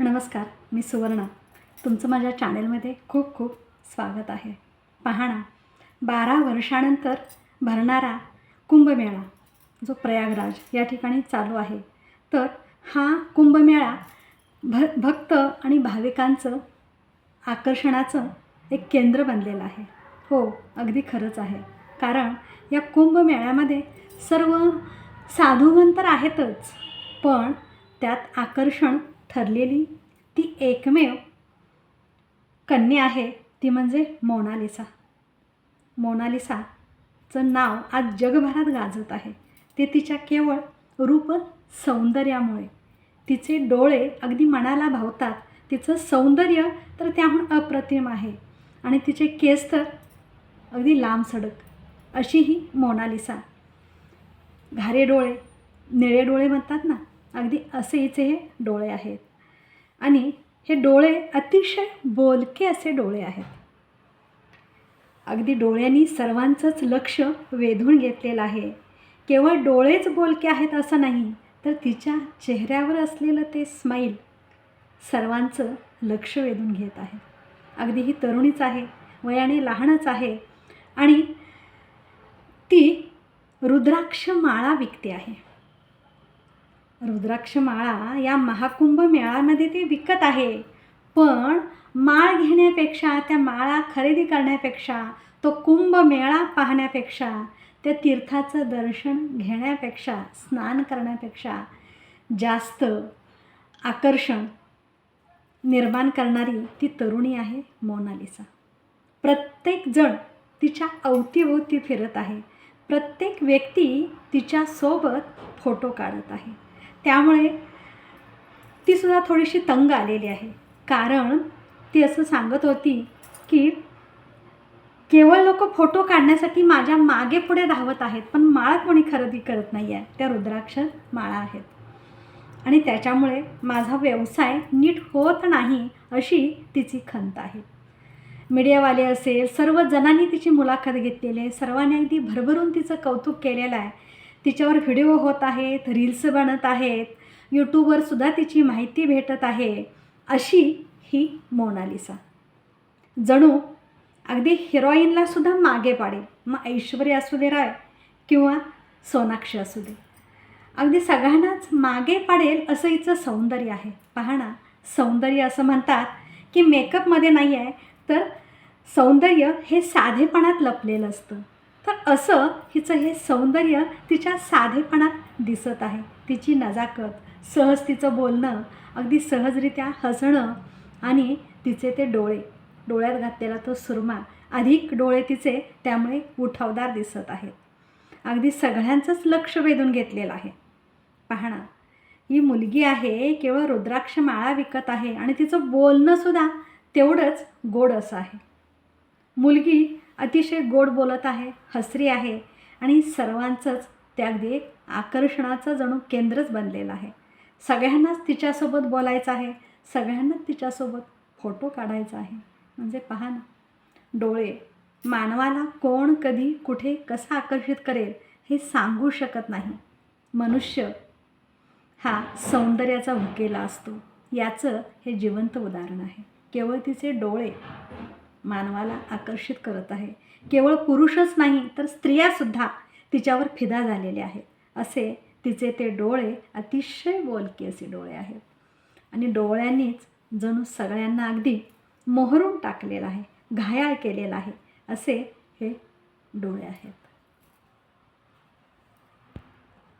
नमस्कार मी सुवर्णा. तुमचं माझ्या चॅनेलमध्ये खूप खूप स्वागत आहे. पाहणा बारा वर्षानंतर भरणारा कुंभमेळा जो प्रयागराज या ठिकाणी चालू आहे तर हा कुंभमेळा भ भक्त आणि भाविकांचं आकर्षणाचं एक केंद्र बनलेलं आहे. हो अगदी खरंच आहे. कारण या कुंभमेळ्यामध्ये सर्व साधुगण तर आहेतच पण त्यात आकर्षण ठरलेली ती एकमेव कन्या आहे ती म्हणजे मोनालिसा. मोनालिसाचं नाव आज जगभरात गाजत आहे. ते तिच्या केवळ रूप सौंदर्यामुळे. तिचे डोळे अगदी मनाला भावतात. तिचं सौंदर्य तर त्याहून अप्रतिम आहे. आणि तिचे केस तर अगदी लांब सडक अशी ही मोनालिसा. घारे डोळे निळे डोळे म्हणतात ना अगदी असे हिचे हे डोळे आहेत. आणि हे डोळे अतिशय बोलके असे डोळे आहेत. अगदी डोळ्यांनी सर्वांचंच लक्ष वेधून घेतलेलं आहे. केवळ डोळेच बोलके आहेत असं नाही तर तिच्या चेहऱ्यावर असलेलं ते स्माईल सर्वांचं लक्ष वेधून घेत आहे. अगदी ही तरुणीच आहे वयाने लहानच आहे आणि ती रुद्राक्ष माळा विकते आहे. रुद्राक्ष माळा या महाकुंभ मेळामध्ये ती विकत आहे. पण माळ घेण्यापेक्षा त्या माळा खरेदी करण्यापेक्षा तो कुंभ मेळा पाहण्यापेक्षा त्या तीर्थाचं दर्शन घेण्यापेक्षा स्नान करण्यापेक्षा जास्त आकर्षण निर्माण करणारी ती तरुणी आहे मोनालिसा. प्रत्येकजण तिच्या अवतीभोवती फिरत आहे. प्रत्येक व्यक्ती तिच्यासोबत फोटो काढत आहे. त्यामुळे तीसुद्धा थोडीशी तंग आलेली आहे. कारण ती असं सांगत होती की केवळ लोक फोटो काढण्यासाठी माझ्या मागे पुढे धावत आहेत पण माळा कोणी खरेदी करत नाही आहे त्या रुद्राक्ष माळा आहेत. आणि त्याच्यामुळे माझा व्यवसाय नीट होत नाही अशी तिची खंत आहे. मीडियावाले असेल सर्व जणांनी तिची मुलाखत घेतलेली आहे. सर्वांनी अगदी भरभरून तिचं कौतुक केलेलं आहे. तिच्यावर व्हिडिओ होत आहेत रील्स बनत आहेत यूट्यूबवर सुद्धा तिची माहिती भेटत आहे अशी ही मोनालिसा. जणू अगदी हिरोईनला सुद्धा मागे पाडेल. मग ऐश्वर्या असू दे राय किंवा सोनाक्षी असू दे. अगदी सगळ्यांनाच मागे पाडेल असं हिचं सौंदर्य आहे. पहा ना सौंदर्य असं म्हणतात की मेकअपमध्ये नाही आहे तर सौंदर्य हे साधेपणात लपलेलं असतं. तर असं हिचं हे सौंदर्य तिच्या साधेपणात दिसत आहे. तिची नजाकत सहज तिचं बोलणं अगदी सहजरित्या हसणं आणि तिचे ते डोळे डोळ्यात घातलेला तो सुरमा अधिक डोळे तिचे त्यामुळे उठावदार दिसत आहेत. अगदी सगळ्यांचंच लक्ष वेधून घेतलेलं आहे. पाहणा ही मुलगी आहे केवळ रुद्राक्ष माळा विकत आहे आणि तिचं बोलणंसुद्धा तेवढंच गोड असं आहे. मुलगी अतिशय गोड बोलत आहे हसरी आहे आणि सर्वांचंच ते अगदी एक आकर्षणाचं जणू केंद्रच बनलेलं आहे. सगळ्यांनाच तिच्यासोबत बोलायचं आहे सगळ्यांनाच तिच्यासोबत फोटो काढायचा आहे. म्हणजे पहा ना डोळे मानवाला कोण कधी कुठे कसं आकर्षित करेल हे सांगू शकत नाही. मनुष्य हा सौंदर्याचा भुकेला असतो. याचं हे जिवंत उदाहरण आहे. केवळ तिचे डोळे मानवाला आकर्षित करत आहे. केवळ पुरुषच नाही तर स्त्रियासुद्धा तिच्यावर फिदा झालेल्या आहेत. असे तिचे ते डोळे अतिशय बोलके असे डोळे आहेत. आणि डोळ्यांनीच जणू सगळ्यांना अगदी मोहरून टाकलेलं आहे घायाळ केलेलं आहे. असे हे डोळे आहेत.